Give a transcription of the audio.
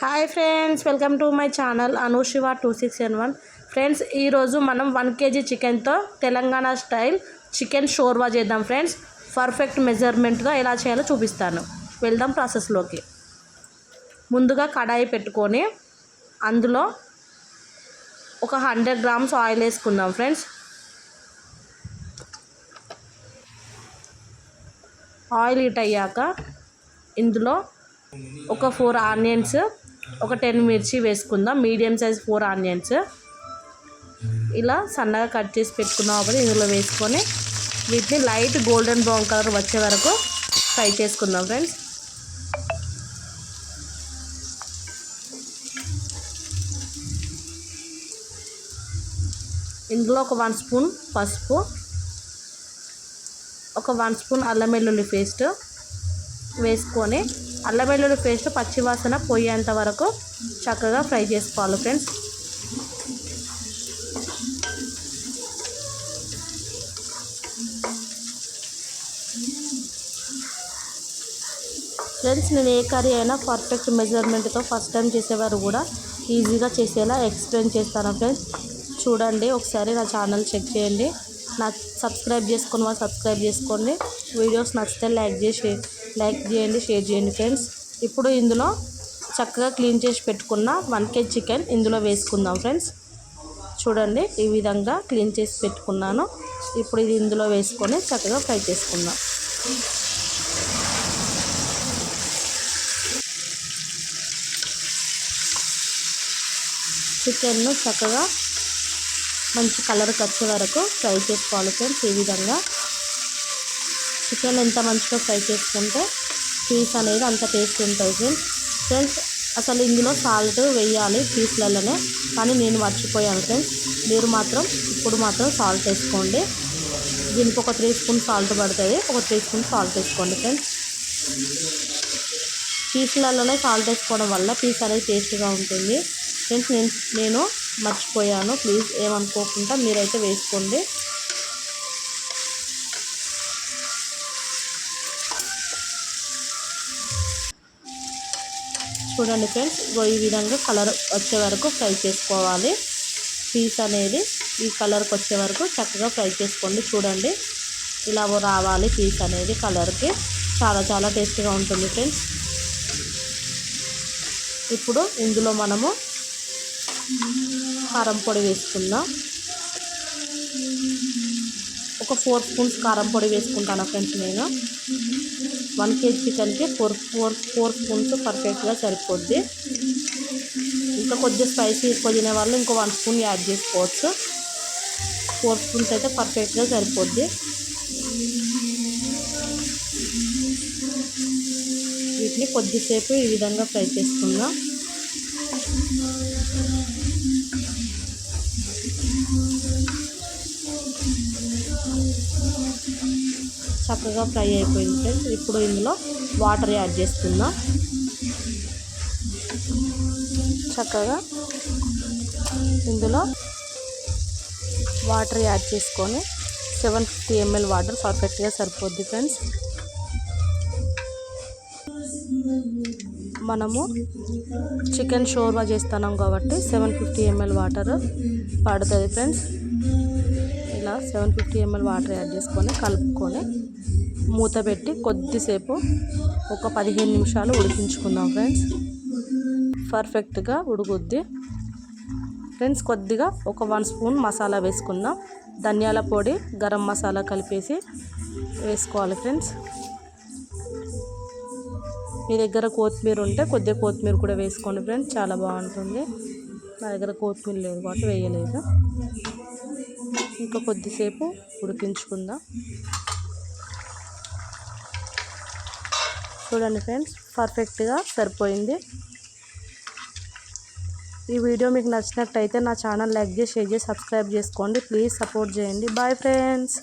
Hi friends welcome to my channel Anushiva two six N one. Friends ఈరోజు మనం one KG చికెన్తో Telangana style chicken shorba చేద్దాం friends. Perfect మెజర్మెంట్గా ఎలా చేయాలో చూపిస్తాను. వెళ్దాం ప్రాసెస్లోకి ముందుగా కడాయి పెట్టుకొని అందులో ఒక హండ్రెడ్ గ్రామ్స్ ఆయిల్ వేసుకుందాం ఫ్రెండ్స్. ఆయిల్ హీట్ అయ్యాక ఇందులో ఒక ఫోర్ ఆనియన్స్ ఒక టెన్ మిర్చి వేసుకుందాం. Medium size four onions. ఇలా సన్నగా కట్ చేసి పెట్టుకున్నాం కాబట్టి ఇందులో వేసుకొని వీటిని లైట్ గోల్డెన్ బ్రౌన్ కలర్ వచ్చే వరకు ఫ్రై చేసుకుందాం ఫ్రెండ్స్. ఇందులో ఒక వన్ స్పూన్ పసుపు ఒక వన్ స్పూన్ అల్లం వెల్లుల్లి పేస్ట్ వేసుకొని అల్లం వెల్లుల్లి పేస్ట్ పచ్చివాసన పోయేంత వరకు చక్కగా ఫ్రై చేసుకోవాలి ఫ్రెండ్స్. ఫ్రెండ్స్ నేను ఏ కర్రీ అయినా పర్ఫెక్ట్ మెజర్మెంట్తో ఫస్ట్ టైం చేసేవారు కూడా ఈజీగా చేసేలా ఎక్స్ప్లెయిన్ చేస్తాను ఫ్రెండ్స్. చూడండి ఒకసారి నా ఛానల్ చెక్ చేయండి. నా సబ్స్క్రైబ్ చేసుకుని వాళ్ళు సబ్స్క్రైబ్ చేసుకోండి. వీడియోస్ నచ్చితే లైక్ చేసి లైక్ చేయండి షేర్ చేయండి ఫ్రెండ్స్. ఇప్పుడు ఇందులో చక్కగా క్లీన్ చేసి పెట్టుకున్న వన్ కేజీ చికెన్ ఇందులో వేసుకుందాం ఫ్రెండ్స్. చూడండి ఈ విధంగా క్లీన్ చేసి పెట్టుకున్నాను. ఇప్పుడు ఇది ఇందులో వేసుకొని చక్కగా ఫ్రై చేసుకుందాం. చికెన్ను చక్కగా మంచి కలర్కి వచ్చే వరకు ఫ్రై చేసుకోవాలి ఫ్రెండ్స్ ఈ విధంగా. చికెన్ ఎంత మంచిగా ఫ్రై చేసుకుంటే పీస్ అనేది అంత టేస్ట్ ఉంటుంది ఫ్రెండ్స్. ఫ్రెండ్స్ అసలు ఇందులో సాల్ట్ వేయాలి పీస్లలోనే కానీ నేను మర్చిపోయాను ఫ్రెండ్స్. మీరు మాత్రం ఇప్పుడు మాత్రం సాల్ట్ వేసుకోండి. దీనికి ఒక త్రీ స్పూన్ సాల్ట్ పడుతుంది. ఒక త్రీ స్పూన్ సాల్ట్ వేసుకోండి ఫ్రెండ్స్. పీస్లలోనే సాల్ట్ వేసుకోవడం వల్ల పీస్ అనేది టేస్ట్గా ఉంటుంది. ఫ్రెండ్స్ నేను నేను మర్చిపోయాను. ప్లీజ్ ఏమనుకోకుండా మీరైతే వేసుకోండి. చూడండి ఫ్రెండ్స్. ఈ విధంగా కలర్ వచ్చే వరకు ఫ్రై చేసుకోవాలి. పీస్ అనేది ఈ కలర్కి వచ్చే వరకు చక్కగా ఫ్రై చేసుకోండి. చూడండి. ఇలా రావాలి పీస్ అనేది కలర్కి. చాలా చాలా టేస్టీగా ఉంటుంది ఫ్రెండ్స్. ఇప్పుడు ఇందులో మనము కారం పొడి వేసుకుందాం. ఒక ఫోర్ స్పూన్స్ కారం పొడి వేసుకుంటాను ఫ్రెండ్స్ నేను. వన్ కేజీ చికెన్కి ఫోర్ ఫోర్ ఫోర్ స్పూన్స్ పర్ఫెక్ట్గా సరిపోద్ది. ఇంకా కొద్దిగా స్పైసీ ఎక్కువ తినే వాళ్ళు ఇంకో వన్ స్పూన్ యాడ్ చేసుకోవచ్చు. ఫోర్ స్పూన్స్ అయితే పర్ఫెక్ట్గా సరిపోద్ది. వీటిని కొద్దిసేపు ఈ విధంగా ఫ్రై చేసుకుందాం. చక్కగా ఫ్రై అయిపోయింది ఫ్రెండ్స్. ఇప్పుడు ఇందులో వాటర్ యాడ్ చేసుకుందాం. చక్కగా ఇందులో వాటర్ యాడ్ చేసుకొని సెవెన్ ఫిఫ్టీ ఎంఎల్ వాటర్ పర్ఫెక్ట్గా సరిపోద్ది ఫ్రెండ్స్. మనము చికెన్ షోర్వా చేస్తున్నాం కాబట్టి సెవెన్ ఫిఫ్టీ ఎంఎల్ వాటర్ పడుతుంది friends. Seven fifty ML water add చేసుకొని కలుపుకొని మూత పెట్టి కొద్దిసేపు ఒక పదిహేను నిమిషాలు ఉడికించుకుందాం ఫ్రెండ్స్ పర్ఫెక్ట్గా ఉడుకుద్ది. ఫ్రెండ్స్ కొద్దిగా ఒక వన్ స్పూన్ మసాలా వేసుకుందాం. ధనియాల పొడి గరం మసాలా కలిపేసి వేసుకోవాలి ఫ్రెండ్స్ మీ దగ్గర కొత్తిమీర ఉంటే కొద్దిగా కొత్తిమీర కూడా వేసుకోండి ఫ్రెండ్స్ చాలా బాగుంటుంది. నా దగ్గర కొత్తిమీర లేదు కాబట్టి వేయలేదు. ఇంకా కొద్దిసేపు ఉడికించుకుందాం. చూడండి ఫ్రెండ్స్ పర్ఫెక్ట్గా సరిపోయింది. ఈ వీడియో మీకు నచ్చినట్టయితే నా ఛానల్ లైక్ చేసి షేర్ చేసి సబ్స్క్రైబ్ చేసుకోండి. ప్లీజ్ సపోర్ట్ చేయండి. Bye friends